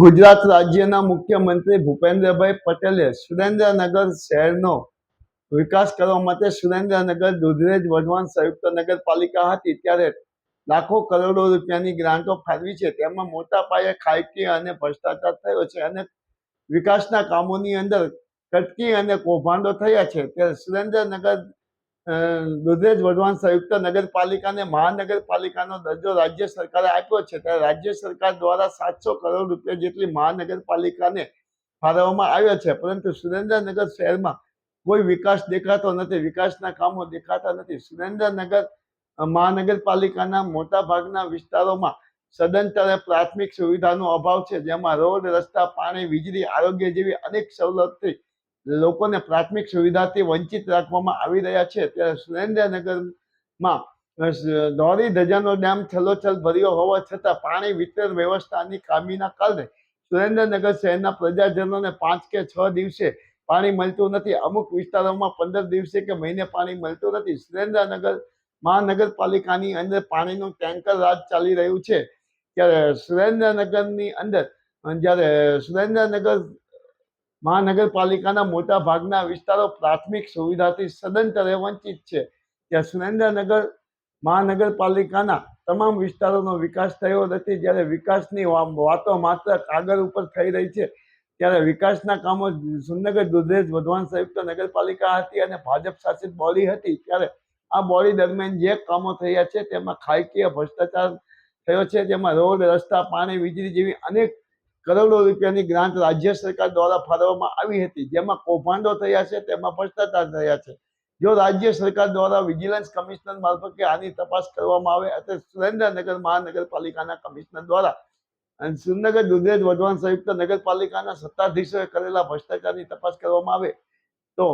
ગુજરાત રાજ્યના મુખ્યમંત્રી ભૂપેન્દ્રભાઈ પટેલે સુરેન્દ્રનગર શહેરનો વિકાસ કરવા માટે સુરેન્દ્રનગર, દુધરેજ, વઢવાણ સંયુક્ત નગરપાલિકા હતી. ત્યારે લાખો કરોડો રૂપિયાની ગ્રાન્ટો ફાળવી છે. તેમાં મોટા પાયે ખાયકી અને ભ્રષ્ટાચાર થયો છે અને વિકાસના કામોની અંદર કટકી અને કૌભાંડો થયા છે. ત્યારે સુરેન્દ્રનગર દુધરેજ વઢવાણ સંયુક્ત નગરપાલિકાને મહાનગરપાલિકાનો દરજ્જો રાજ્ય સરકારે આપ્યો છે. ત્યારે રાજ્ય સરકાર દ્વારા સાતસો કરોડ રૂપિયા જેટલી મહાનગરપાલિકાને ફાળવવામાં આવ્યા છે. પરંતુ સુરેન્દ્રનગર શહેરમાં કોઈ વિકાસ દેખાતો નથી. વિકાસના કામો દેખાતા નથી. સુરેન્દ્રનગર મહાનગરપાલિકાના મોટા ભાગના વિસ્તારોમાં સદંતરે પ્રાથમિક સુવિધાનો અભાવ છે. જેમાં રોડ, રસ્તા, પાણી, વીજળી, આરોગ્ય જેવી અનેક સવલતથી લોકોને પ્રાથમિક સુવિધાથી વંચિત રાખવામાં આવી રહ્યા છે. ત્યારે સુરેન્દ્રનગરમાં અ, ધજાનો ડેમ છલોછલ ભર્યો હોવા છતાં પાણી વિતરણ વ્યવસ્થાની ખામીના કારણે સુરેન્દ્રનગર શહેરના પ્રજાજનોને પાંચ કે છ દિવસે પાણી મળતું નથી. અમુક વિસ્તારોમાં પંદર દિવસે કે મહિને પાણી મળતું નથી. સુરેન્દ્રનગર મહાનગરપાલિકાની અંદર પાણીનું ટેન્કર રાજ ચાલી રહ્યું છે. ત્યારે સુરેન્દ્રનગરની અંદર જ્યારે સુરેન્દ્રનગર મહાનગરપાલિકાના મોટા ભાગના વિસ્તારો પ્રાથમિક સુવિધાથી સદંતરે વંચિત છે. ત્યાં સુરેન્દ્રનગર મહાનગરપાલિકાના તમામ વિસ્તારોનો વિકાસ થયો નથી. જ્યારે વિકાસની વાતો માત્ર કાગળ ઉપર થઈ રહી છે, ત્યારે વિકાસના કામો સુરનગર દુધરેજ વઢવાણ સંયુક્ત નગરપાલિકા હતી અને ભાજપ શાસિત બોડી હતી. ત્યારે આ બોડી દરમિયાન જે કામો થયા છે, તેમાં ખાયકીય ભ્રષ્ટાચાર થયો છે. જેમાં રોડ, રસ્તા, પાણી, વીજળી જેવી અનેક કરોડો રૂપિયાની ગ્રાન્ટ રાજ્ય સરકાર દ્વારા ફાળવવામાં આવી હતી. જેમાં કૌભાંડો થયા છે, તેમાં ભ્રષ્ટાચાર થયા છે. જો રાજ્ય સરકાર દ્વારા વિજિલન્સ કમિશનર મારફતે આની તપાસ કરવામાં આવે અથવા સુરેન્દ્રનગર મહાનગરપાલિકાના કમિશનર દ્વારા અને સુરનગર દુધરેજ વઢવાણ સંયુક્ત નગરપાલિકાના સત્તાધીશોએ કરેલા ભ્રષ્ટાચારની તપાસ કરવામાં આવે, તો